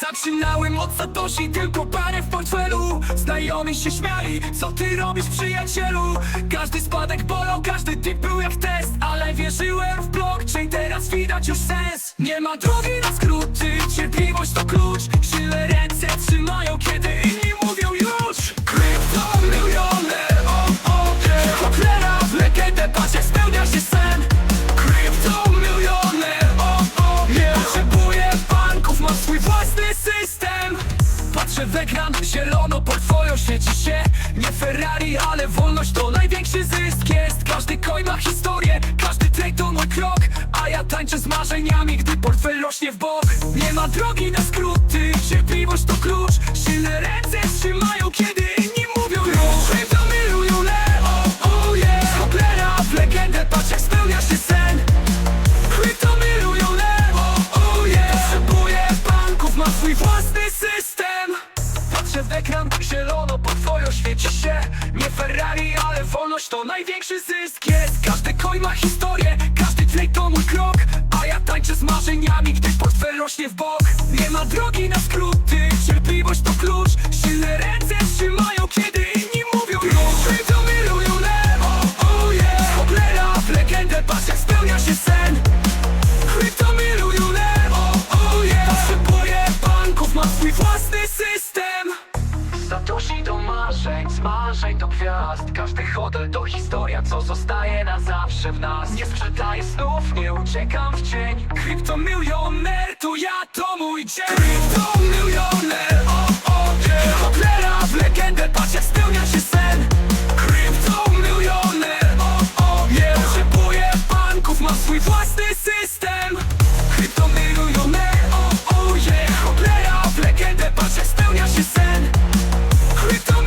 Zaczynałem od Satoshi, tylko parę w portfelu. Znajomi się śmiali, co ty robisz przyjacielu? Każdy spadek bolał, każdy tip był jak test Ale wierzyłem w blockchain, teraz widać już sens. Nie ma drogi na skróty, cierpliwość to klucz. Silne ręce trzymają, kiedy inni Zielono portfolio świeci się Nie Ferrari, ale wolność to największy zysk. Jest Każdy coin ma historię, każdy trade to mój krok. A ja tańczę z marzeniami, gdy portfel rośnie w bok. Nie ma drogi na skróty, cierpliwość to klucz. Silne ręce trzymają, kiedy inni mówią już Krypto milioner, o, o, yeah. Hoplera w legendę, patrz jak spełnia się sen. Krypto milioner, o, o, yeah. Potrzebuję banków, mam swój własny W ekran, zielono, portfolio świeci się. Nie Ferrari, ale wolność to największy zysk. Jest Każdy coin ma historię, każdy trade to mój krok. A ja tańczę z marzeniami, gdy portfel rośnie w bok. Nie ma drogi na skróty, cierpliwość to klucz. Silne ręce trzymają, kiedy Satoshi do marzeń, z marzeń do gwiazd. Każdy hotel to historia, co zostaje na zawsze w nas. Nie sprzedaję snów, nie uciekam w cień. Krypto milioner, to ja, to mój dzień. Krypto milioner, o, o, yeah Hoplera w legendę, patrz jak spełnia się sen. Krypto milioner, o, o, yeah Potrzebuję banków, mam swój własny system. Krypto milioner, o, o, yeah Hoplera w legendę, patrz jak spełnia się sen it's time